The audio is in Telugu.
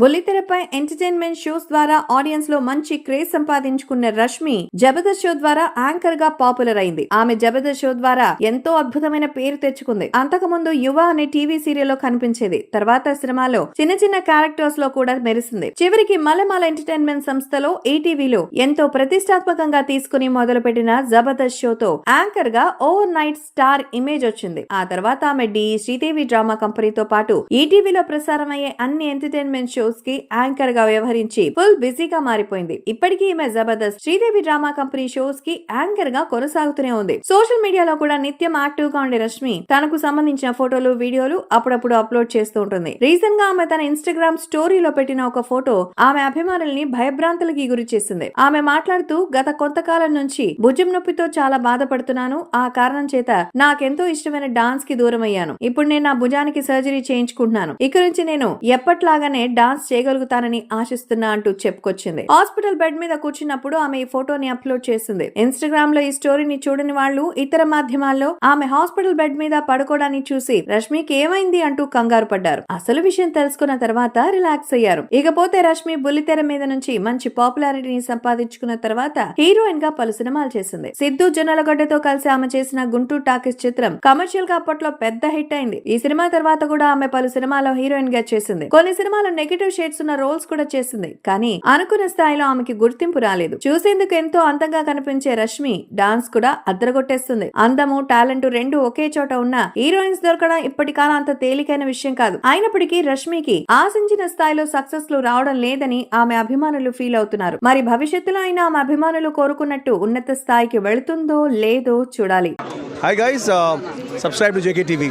బుల్లితెరపై ఎంటర్టైన్మెంట్ షోస్ ద్వారా ఆడియన్స్లో మంచి క్రేజ్ సంపాదించుకున్న రష్మి జబర్దస్త్ షో ద్వారా యాంకర్గా పాపులర్ అయింది. ఆమె జబర్దస్త్ షో ద్వారా ఎంతో అద్భుతమైన పేరు తెచ్చుకుంది. అంతకుముందు యువ అనే టీవీ సీరియల్లో కనిపించేది. తర్వాత సినిమాలో చిన్న చిన్న క్యారెక్టర్స్లో కూడా మెరిసింది. చివరికి మలమాల ఎంటర్టైన్మెంట్ సంస్థలో ఈటీవీలో ఎంతో ప్రతిష్టాత్మకంగా తీసుకుని మొదలుపెట్టిన జబర్దస్త్ షోతో యాంకర్గా ఓవర్ నైట్ స్టార్ ఇమేజ్ వచ్చింది. ఆ తర్వాత ఆమె డి. శ్రీదేవి డ్రామా కంపెనీతో పాటు ఈటీవీలో ప్రసారమయ్యే అన్ని ఎంటర్టైన్మెంట్ షో షోస్కి యాంకర్గా వ్యవహరించి ఫుల్ బిజీగా మారిపోయింది. ఇప్పటికీ ఈమె జబర్దస్త్ శ్రీదేవి డ్రామా కంపెనీ షోస్కి యాంకర్గా కొనసాగుతూనే ఉంది. సోషల్ మీడియాలో కూడా నిత్యం యాక్టివ్గా ఉండే రష్మి తనకు సంబంధించిన ఫోటోలు వీడియోలు అప్పుడప్పుడు అప్లోడ్ చేస్తూ ఉంటుంది. రీసెంట్గా ఆమె తన ఇన్స్టాగ్రామ్ స్టోరీలో పెట్టిన ఒక ఫోటో ఆమె అభిమానుల్ని భయభ్రాంతులకి గురి చేసింది. ఆమె మాట్లాడుతూ గత కొంతకాలం నుంచి భుజం నొప్పితో చాలా బాధపడుతున్నాను. ఆ కారణం చేత నాకెంతో ఇష్టమైన డాన్స్కి దూరం అయ్యాను ఇప్పుడు నేను నా భుజానికి సర్జరీ చేయించుకుంటున్నాను. ఇక నుంచి నేను ఎప్పట్లాగానే డాన్స్ చేయగలుగుతానని ఆశిస్తున్నా అంటూ చెప్పుకొచ్చింది. హాస్పిటల్ బెడ్ మీద కూర్చున్నప్పుడు ఆమె ఈ ఫోటోని అప్లోడ్ చేసింది. ఇన్స్టాగ్రామ్లో ఈ స్టోరీని చూడని వాళ్ళు ఇతర మాధ్యమాల్లో ఆమె హాస్పిటల్ బెడ్ మీద పడుకోవడాన్ని చూసి రష్మికి ఏమైంది అంటూ కంగారు పడ్డారు. అసలు విషయం తెలుసుకున్న తర్వాత రిలాక్స్ అయ్యారు. ఇకపోతే రష్మి బుల్లితెర మీద నుంచి మంచి పాపులారిటీని సంపాదించుకున్న తర్వాత హీరోయిన్గా పలు సినిమాలు చేసింది. సిద్ధు జొన్నలగడ్డతో కలిసి ఆమె చేసిన గుంటూరు టాకీస్ చిత్రం కమర్షియల్గా అప్పట్లో పెద్ద హిట్ అయింది. ఈ సినిమా తర్వాత కూడా ఆమె పలు సినిమాల్లో హీరోయిన్గా చేసింది. కొన్ని సినిమాలు నెగిటివ్ షేడ్స్ ఉన్న రోల్స్ కూడా చేసింది. కానీ అనుకున్న స్థాయిలో ఆమెకి గుర్తింపు రాలేదు. చూసేందుకు ఎంతో అందంగా కనిపించే రష్మి డాన్స్ కూడా అద్దరగొట్టేస్తుంది. అందము టాలెంట్ రెండు ఒకే చోట ఉన్న హీరోయిన్స్ దొరకడం ఇప్పటికాలం అంత తేలికైన విషయం కాదు. అయినప్పటికీ రష్మికి ఆశించిన స్థాయిలో సక్సెస్లు రావడం లేదని ఆమె అభిమానులు ఫీల్ అవుతున్నారు. మరి భవిష్యత్తులో అయినా ఆమె అభిమానులు కోరుకున్నట్టు ఉన్నత స్థాయికి వెళుతుందో లేదో చూడాలి. Hi guys subscribe to JK TV